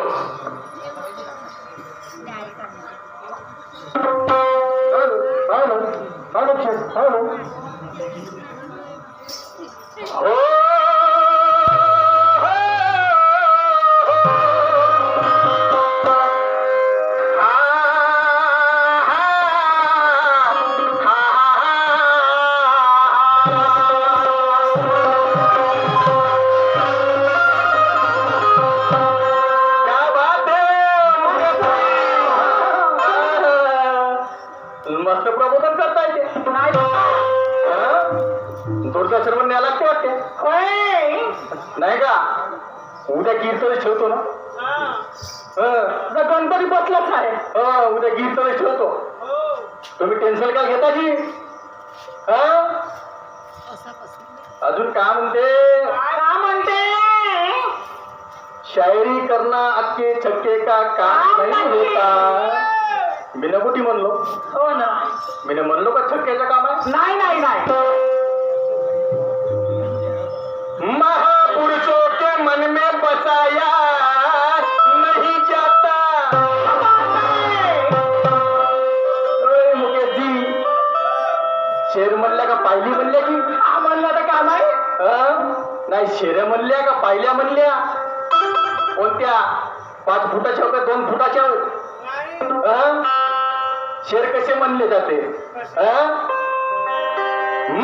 बोलो hello. Hello. Hello. नाही का? उद्या कीर्तन ठेवतो ना? हं. गणपती बसलाच आहे. हं, उद्या कीर्तन ठेवतो. तुम्ही टेन्शन काय घेता जी? हं? अजून काय म्हणते? का म्हणते? शायरी करना अक्के छक्के का काम नाही होता. मी न कुठे म्हणलो. हो ना. मी न म्हणलो का छक्क्याचं काम आहे? नाही नाही नाही. शेऱ्या म्हणल्या का पायल्या म्हणल्या कोणत्या? पाच फुटाच्या होत्या दोन फुटाच्या? शेर कसे म्हणले जाते? हं?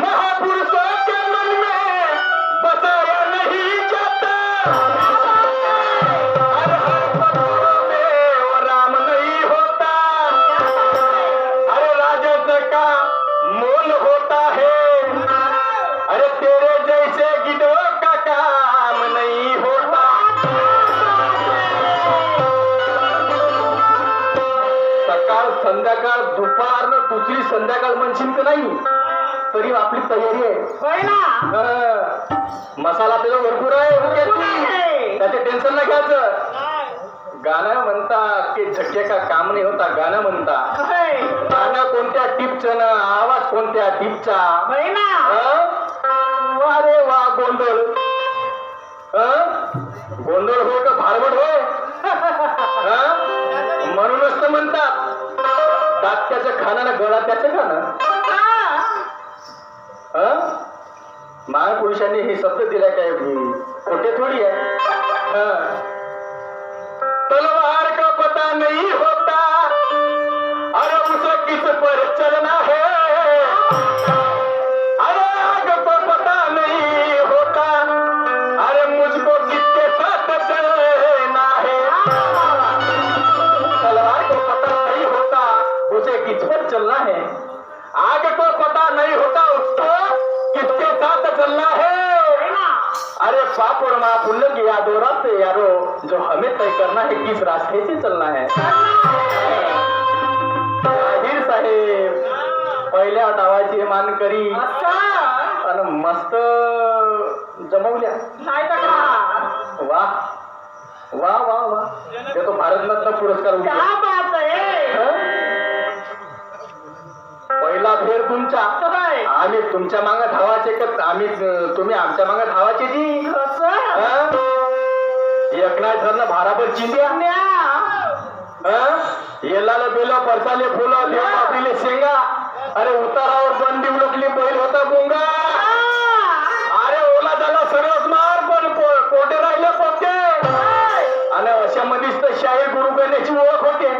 महापुरुषों के मन में बसाया नहीं तरी आपली तयारी आहे. होय ना? हं. मसाला त्याचा भरपूर आहे मुकेशजी. त्याचे टेन्शन नाही घ्यायचं. गाणं म्हणता की झटके का काम नाही होता गाणं म्हणता. होय. गाणं कोणत्या टिपचं ना आवाज कोणत्या टिपचा होय ना? हं? वा रे वा गोंधळ. हं? गोंधळ हो का भाडवड हो? हं? म्हणूनच तर म्हणतात. दात त्याचं खाणं ना गळा त्याचं खाणं. महापुरुषांनी हे शब्द दिला काय? खोटे थोडी आहे. तलवार का पता नहीं होता? अरे उसे किस पर चलना है? अरे आग को पता नहीं होता। अरे मुझको किसके साथ चलना है? तलवार को पता नहीं होता, उसे किस पर चलना है? आग को पता नहीं होता, उसको अरे पाप और महापुण्य की यादो रास्ते यारो जो हमें तय करना है किस रास्ते से चलना है. जाहीर साहेब पहिल्या डावाची मानकरी आणि मस्त जमवल्या. नाही तर का? वा वा वा वा. ते तो भारतरत्न पुरस्कार हं? पहिला फेर तुमचा. आम्ही तुमच्या मागे धावाचे आम्ही तुम्ही आमच्या मागे धावाचे जी? एकनाथ धरणं भाराभर चिंद्या. हं? येलाला बेला परसाले फुलं देव बापरीले शेंगा. अरे उतारावर बंदी उलटली बैल होता बोंगा अरे ओला झाला सर्वच मार पण पोटे राहिले पोटे आणि अशा मध्येच तर शाही गुरु गण्याची ओळख होते.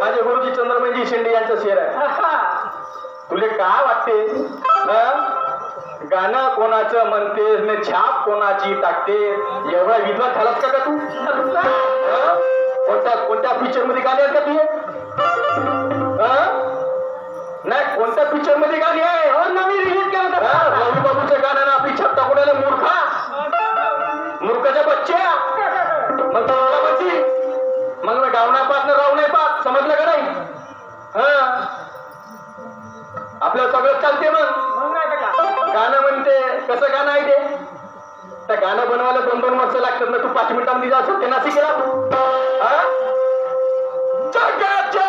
माझे गुरुजी चंद्रमणजी शिंदे यांचं शेर आहे. तुले काय वाटते? गाणं कोणाचं म्हणतेस ने छाप कोणाची टाकते? एवढा विद्वान झालास का तू? कोणत्या कोणत्या पिक्चरमध्ये गाणी आहेत का तुझे? नाही कोणत्या पिक्चरमध्ये गाणी आहे? हो नवीन रिलीज केलं रवी बाबूच्या गाण्यानं आपली छत्ता कोणाला मूर्खा. मूर्खाच्या बच्च्या मग मग मी गाव पाहत ना राहू नाही पाहत समजलं का नाही? हा? आपलं सगळं चालते मग? गाणं म्हणते कसं गाणं आहे ते त्या गाणं बनवायला दोन दोन वर्ष लागतात ना तू पाच मिनिटांमध्ये जा सत्यनाशी केला हा? जगाच्या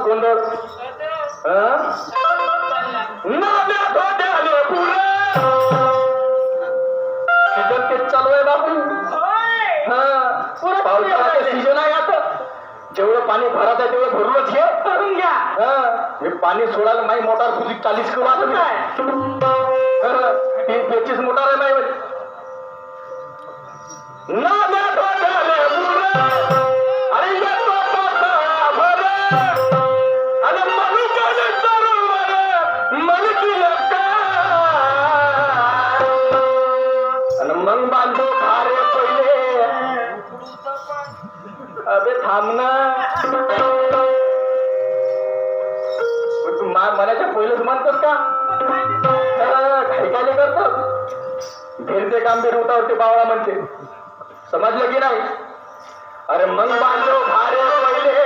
गोंधळ हं? चालू आहे बापू. हं. पावसाळ्याचं सीझन आहे आता. जेवढं पाणी भरात आहे तेवढं भरूनच घे. करून घ्या. हं. मी पाणी सोडायला माही मोटार तुझी चाळीस किलो आता काय? तीन मोटार आहे माही नाल्या आणि मग पहिले। अबे थांब ना। तू मा मनाच्या पहिलंच मानतोस का? घाई काय करतो भेरचे काम बी रोटावरती बावळा म्हणते. समजलं की नाही? अरे मग बांधो भारे पहिले.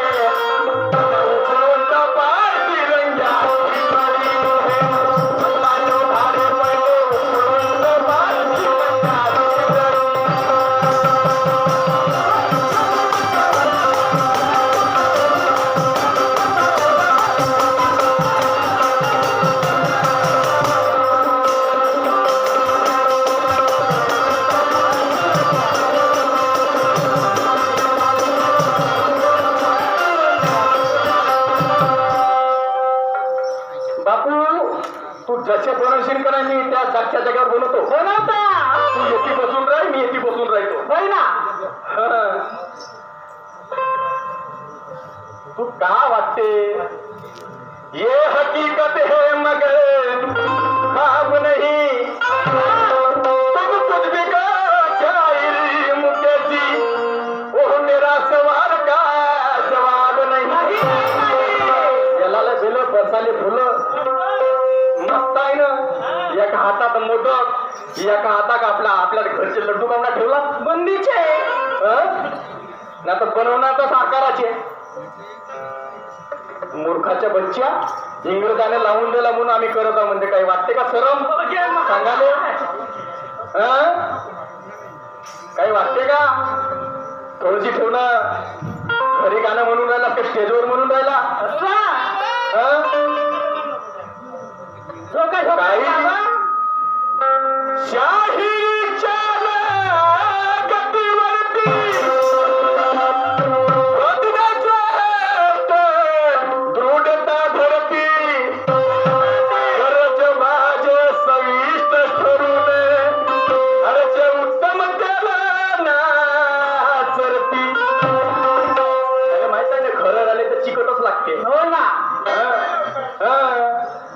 मोदक एका हातात आपला आपल्या घरचे लड्डू कामना ठेवला? बंदीचे. नाही तर बनवणार तर आकाराचे मूर्खाच्या बच्च्या इंग्रजाने लावून दिला म्हणून आम्ही करत आहोत म्हणजे काही वाटते का सरम सांगाले हं? काही वाटते का? थोडीशी ठेवणं. घरी गाणं म्हणून राहिला का स्टेजवर म्हणून राहिला? हं? काही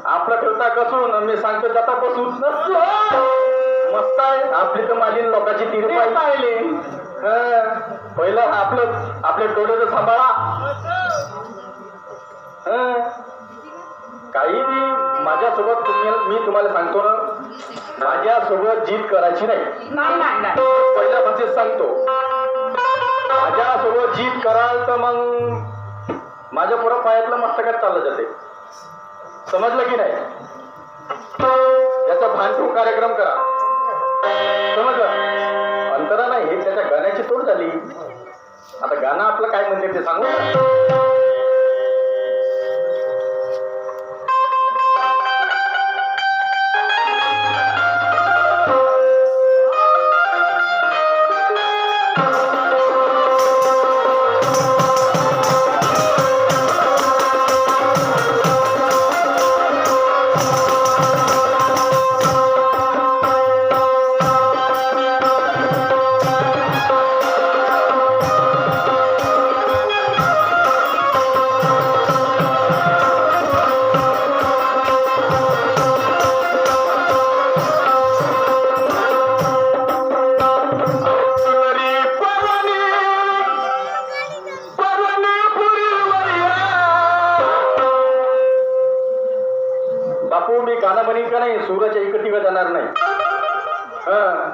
आपलं ठेवता कसून मी सांगतो जाता बसून मस्त आहे. आपली तर माझी लोकांची तीर पाहिले. पहिलं आपलं आपले डोळे तर सांभाळा. हं. काही बी माझ्यासोबत तुम्ही मी तुम्हाला सांगतो ना. माझ्यासोबत जीत करायची नाही. नाही नाही नाही. पहिल्या भाषेत सांगतो. माझ्यासोबत जीत कराल तर मग माझ्या पुढं पायातलं मस्तकात चाललं जाते. समजलं की नाही? याचा ठेवून कार्यक्रम करा. समजलं अंतरा नाही त्याच्या गाण्याची तोड झाली. आता गाणं आपलं काय म्हणते ते सांगू?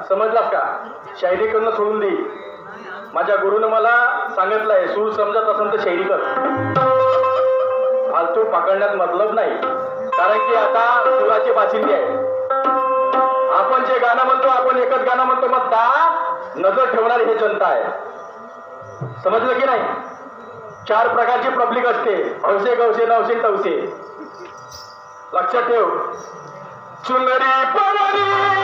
समजलास का? शायरी करणं सोडून दे. माझ्या गुरुनं मला सांगितलंय सूर समजत असेल तर शायरी कर. फालतू पकडण्यात मतलब नाही. कारण की आता सुराचे बाशिंदी आहे. आपण जे गाणं म्हणतो आपण एकच गाणं म्हणतो मग दहा नजर ठेवणारी हे जनता आहे. समजलं की नाही? चार प्रकारची पब्लिक असते. हौसे गवसे नवसे तवसे. लक्षात ठेव. चुनरी पवनी!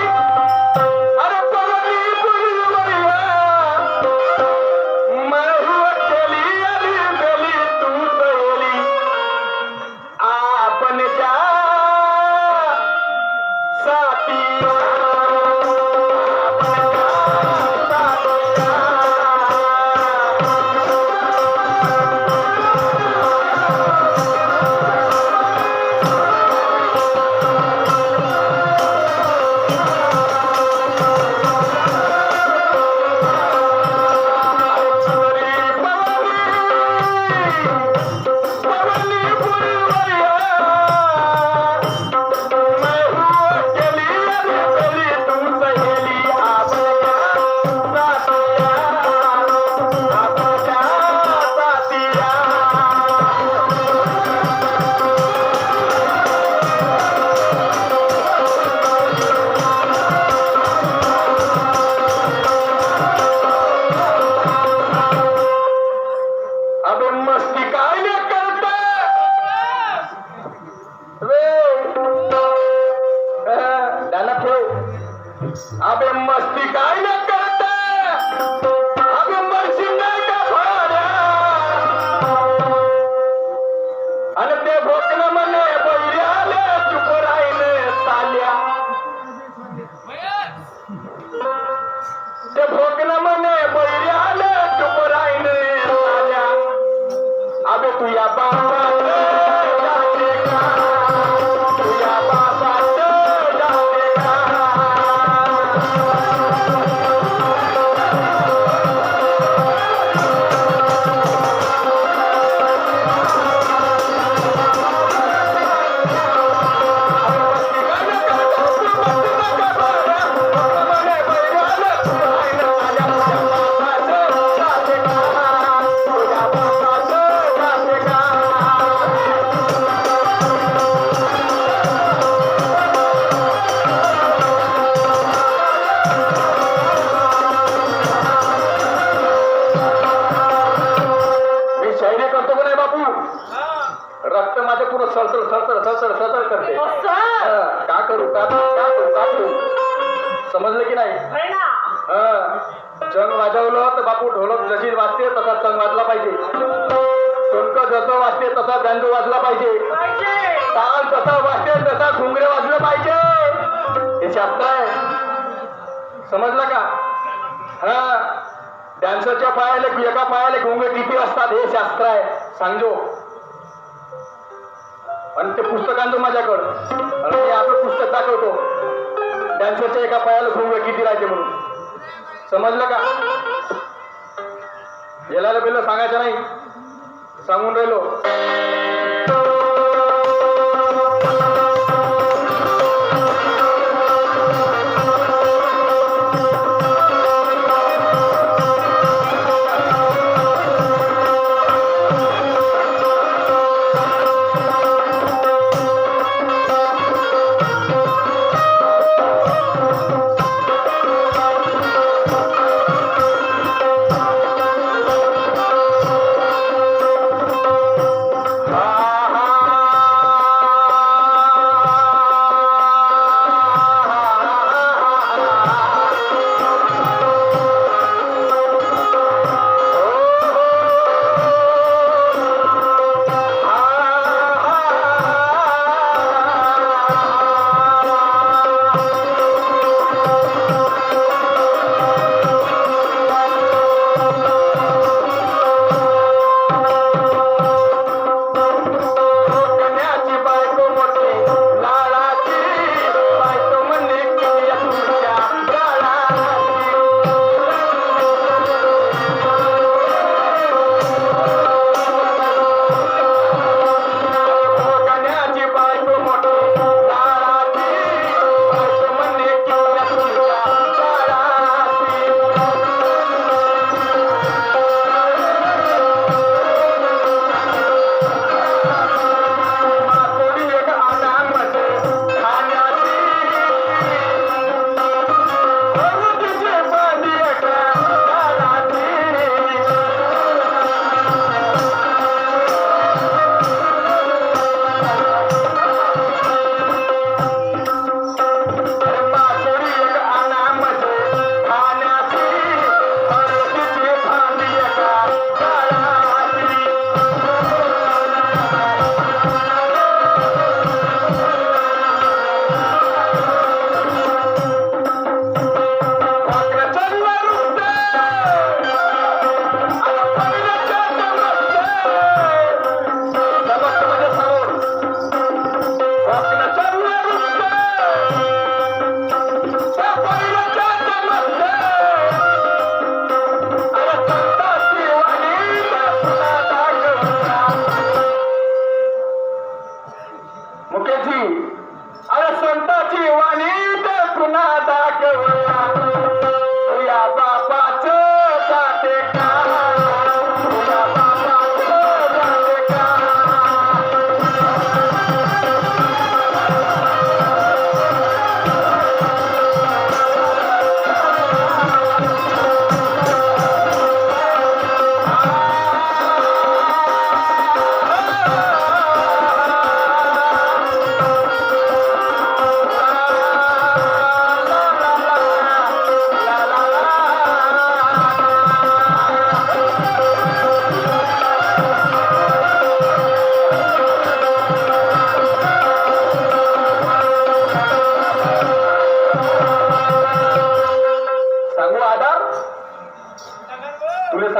समजलं की नाही? हा. चंग वाजवलं तर बापू ढोलक जशी वाजते तसा चंग वाजला पाहिजे. टोनक जसं वाजते तसा बँजो वाजला पाहिजे. ताल तसा वाजते तसा घुंगरे वाजलं पाहिजे. हे शास्त्र आहे. समजलं का? हा. डान्सरच्या पायाले एका पायाले घुंगरे किती असतात हे शास्त्र आहे. सांगजो. आणि ते पुस्तक आणतो माझ्याकडं. आणि मी आपलं पुस्तक दाखवतो. डान्सरच्या एका पायाला खूप किती राहते म्हणून? समजलं का? गेल्याला पहिलं सांगायचं नाही. सांगून राहिलो.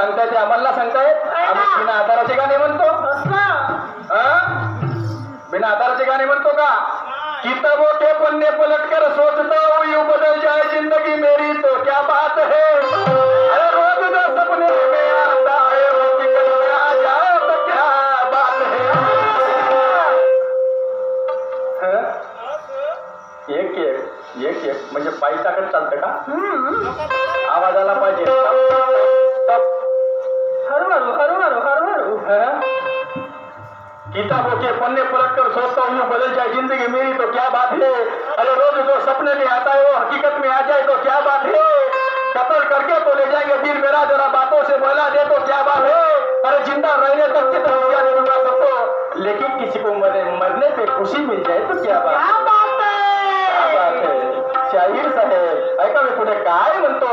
सांगताय ते आम्हाला सांगताय? आम्ही बिना आधाराचे गाणे म्हणतो. हाँ? बिना आधाराचे गाणे म्हणतो का? किताबों के पन्ने पलट कर सोचता हूँ यूं बदल जाए जिंदगी मेरी तो क्या बात है? अरे रोज सपने में आता है वो आ जाए तो क्या बात है? हाँ? एक एक एक एक म्हणजे पायी टाकत चालतं का? आवाज आला पाहिजे. कर सोचता हूँ बदल जाए ज़िंदगी मेरी तो क्या बात है? अरे रोज जो सपने में आता है वो हकीकत में आ जाए तो क्या बात है? कतल करके तो ले जाएँगे दिल मेरा जरा बातों से बोला दे तो क्या बात है? अरे ज़िंदा रहने तक के तो क्या दूँगा सबको? लेकिन किसी को मरे, मरने पे खुशी मिल जाए तो क्या बात क्या बात है? शाहिर साहेब ऐका मी पुढे काय म्हणतो?